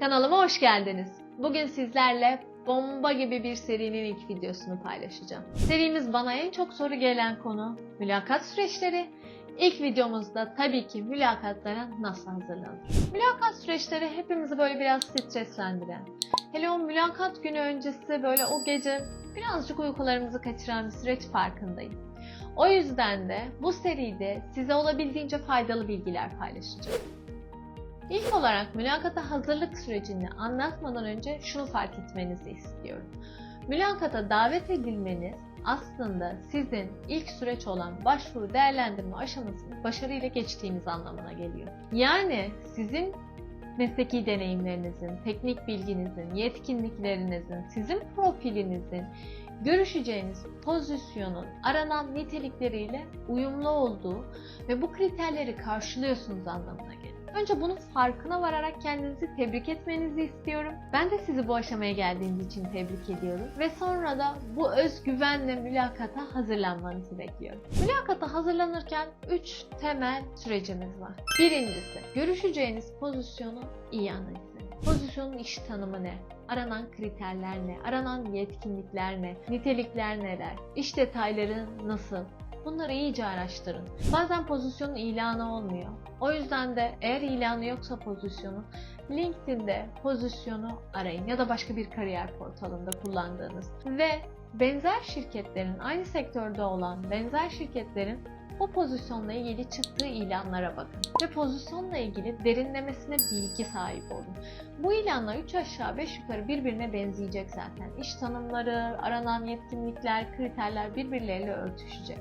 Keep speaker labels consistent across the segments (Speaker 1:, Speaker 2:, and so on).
Speaker 1: Kanalıma hoş geldiniz. Bugün sizlerle bomba gibi bir serinin ilk videosunu paylaşacağım. Serimiz bana en çok soru gelen konu mülakat süreçleri. İlk videomuzda tabii ki mülakatlara nasıl hazırlanır? Mülakat süreçleri hepimizi böyle biraz streslendiren, hele o mülakat günü öncesi böyle o gece birazcık uykularımızı kaçıran bir süreç farkındayım. O yüzden de bu seride size olabildiğince faydalı bilgiler paylaşacağım. İlk olarak mülakata hazırlık sürecini anlatmadan önce şunu fark etmenizi istiyorum. Mülakata davet edilmeniz aslında sizin ilk süreç olan başvuru değerlendirme aşamasını başarıyla geçtiğiniz anlamına geliyor. Yani sizin mesleki deneyimlerinizin, teknik bilginizin, yetkinliklerinizin, sizin profilinizin, görüşeceğiniz pozisyonun aranan nitelikleriyle uyumlu olduğu ve bu kriterleri karşılıyorsunuz anlamına geliyor. Önce bunun farkına vararak kendinizi tebrik etmenizi istiyorum. Ben de sizi bu aşamaya geldiğiniz için tebrik ediyorum. Ve sonra da bu özgüvenle mülakata hazırlanmanızı bekliyorum. Mülakata hazırlanırken 3 temel sürecimiz var. Birincisi, görüşeceğiniz pozisyonu iyi analiz edin. Pozisyonun iş tanımı ne? Aranan kriterler ne? Aranan yetkinlikler ne? Nitelikler neler? İş detayları nasıl? Bunları iyice araştırın. Bazen pozisyonun ilanı olmuyor. O yüzden de eğer ilanı yoksa pozisyonu LinkedIn'de pozisyonu arayın ya da başka bir kariyer portalında kullandığınız ve benzer şirketlerin aynı sektörde olan benzer şirketlerin o pozisyonla ilgili çıktığı ilanlara bakın ve pozisyonla ilgili derinlemesine bilgi sahibi olun. Bu ilanlar 3 aşağı 5 yukarı birbirine benzeyecek zaten. İş tanımları, aranan yetkinlikler, kriterler birbirleriyle örtüşecek.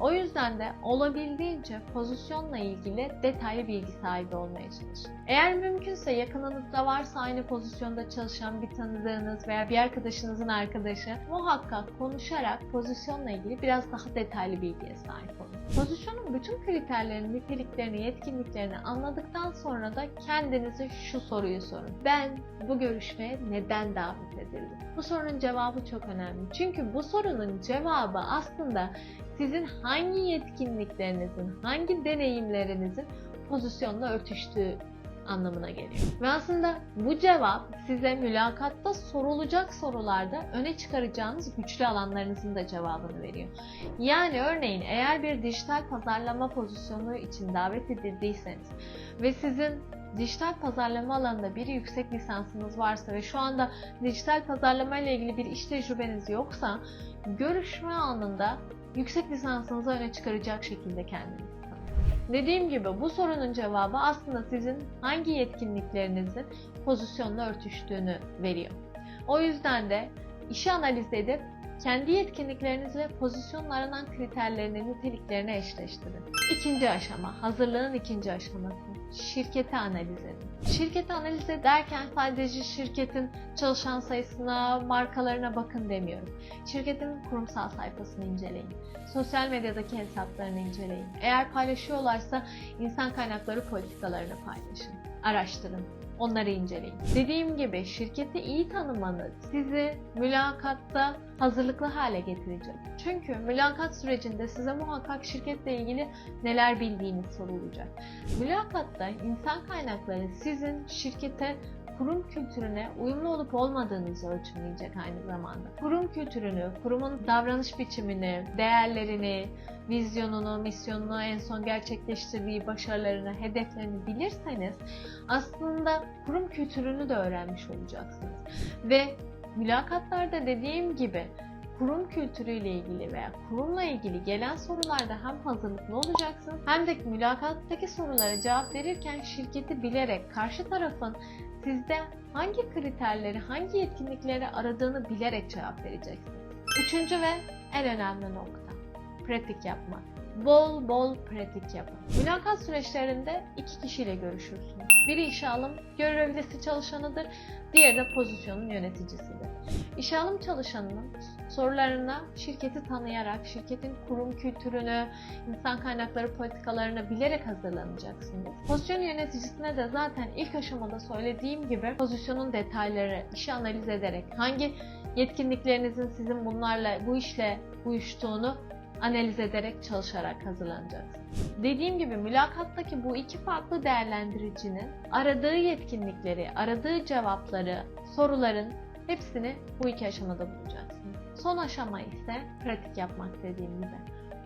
Speaker 1: O yüzden de olabildiğince pozisyonla ilgili detaylı bilgi sahibi olmaya çalışın. Eğer mümkünse yakınınızda varsa aynı pozisyonda çalışan bir tanıdığınız veya bir arkadaşınızın arkadaşı muhakkak konuşarak pozisyonla ilgili biraz daha detaylı bilgiye sahip olun. Pozisyonun bütün kriterlerini, niteliklerini, yetkinliklerini anladıktan sonra da kendinize şu soruyu sorun. Ben bu görüşmeye neden davet edildim? Bu sorunun cevabı çok önemli. Çünkü bu sorunun cevabı aslında sizin hangi yetkinliklerinizin, hangi deneyimlerinizin pozisyonla örtüştüğü anlamına geliyor. Ve aslında bu cevap size mülakatta sorulacak sorularda öne çıkaracağınız güçlü alanlarınızın da cevabını veriyor. Yani örneğin eğer bir dijital pazarlama pozisyonu için davet edildiyseniz ve sizin dijital pazarlama alanında bir yüksek lisansınız varsa ve şu anda dijital pazarlama ile ilgili bir iş tecrübeniz yoksa görüşme anında yüksek lisansınızı öne çıkaracak şekilde kendinizi. Dediğim gibi bu sorunun cevabı aslında sizin hangi yetkinliklerinizin pozisyonla örtüştüğünü veriyor. O yüzden de işi analiz edip kendi yetkinliklerinizle pozisyonun aranan kriterlerini, niteliklerini eşleştirin. İkinci aşama, hazırlığın ikinci aşaması. Şirketi analiz edin. Şirketi analiz ederken sadece şirketin çalışan sayısına, markalarına bakın demiyorum. Şirketin kurumsal sayfasını inceleyin. Sosyal medyadaki hesaplarını inceleyin. Eğer paylaşıyorlarsa insan kaynakları politikalarını paylaşın. Araştırın. Onları inceleyin. Dediğim gibi şirketi iyi tanımanız sizi mülakatta hazırlıklı hale getirecek. Çünkü mülakat sürecinde size muhakkak şirketle ilgili neler bildiğiniz sorulacak. Mülakatta insan kaynakları sizin şirkete kurum kültürüne uyumlu olup olmadığınızı ölçümleyecek aynı zamanda. Kurum kültürünü, kurumun davranış biçimini, değerlerini, vizyonunu, misyonunu, en son gerçekleştirdiği başarılarını, hedeflerini bilirseniz aslında kurum kültürünü de öğrenmiş olacaksınız. Ve mülakatlarda dediğim gibi kurum kültürüyle ilgili veya kurumla ilgili gelen sorularda hem hazırlıklı olacaksınız hem de mülakattaki sorulara cevap verirken şirketi bilerek karşı tarafın sizde hangi kriterleri, hangi yetkinlikleri aradığını bilerek cevap vereceksiniz. Üçüncü ve en önemli nokta, pratik yapmak. Bol bol pratik yapın. Mülakat süreçlerinde iki kişiyle görüşürsünüz. Biri işe alım görevlisi çalışanıdır, diğeri de pozisyonun yöneticisidir. İşe alım çalışanının sorularına şirketi tanıyarak, şirketin kurum kültürünü, insan kaynakları politikalarını bilerek hazırlanacaksınız. Pozisyon yöneticisine de zaten ilk aşamada söylediğim gibi pozisyonun detayları, işi analiz ederek hangi yetkinliklerinizin sizin bunlarla, bu işle uyuştuğunu analiz ederek çalışarak hazırlanacaksınız. Dediğim gibi mülakattaki bu iki farklı değerlendiricinin aradığı yetkinlikleri, aradığı cevapları, soruların hepsini bu iki aşamada bulacaksınız. Son aşama ise pratik yapmak dediğim.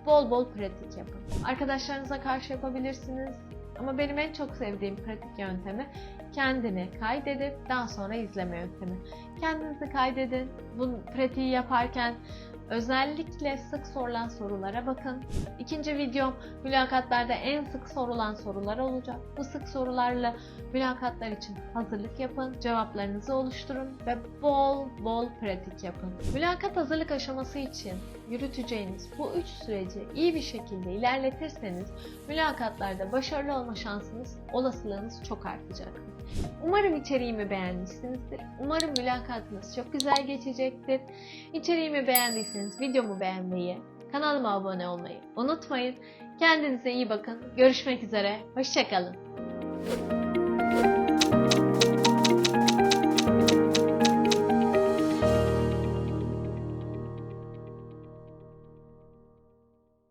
Speaker 1: Bol bol pratik yapın. Arkadaşlarınıza karşı yapabilirsiniz. Ama benim en çok sevdiğim pratik yöntemi kendini kaydedip daha sonra izleme yöntemi. Kendinizi kaydedin. Bu pratiği yaparken özellikle sık sorulan sorulara bakın. İkinci videom mülakatlarda en sık sorulan sorular olacak. Bu sık sorularla mülakatlar için hazırlık yapın, cevaplarınızı oluşturun ve bol bol pratik yapın. Mülakat hazırlık aşaması için yürüteceğiniz bu üç süreci iyi bir şekilde ilerletirseniz mülakatlarda başarılı olma şansınız, olasılığınız çok artacaktır. Umarım içeriğimi beğenmişsinizdir. Umarım mülakatınız çok güzel geçecektir. İçeriğimi beğendiyseniz videomu beğenmeyi, kanalıma abone olmayı unutmayın. Kendinize iyi bakın. Görüşmek üzere. Hoşçakalın.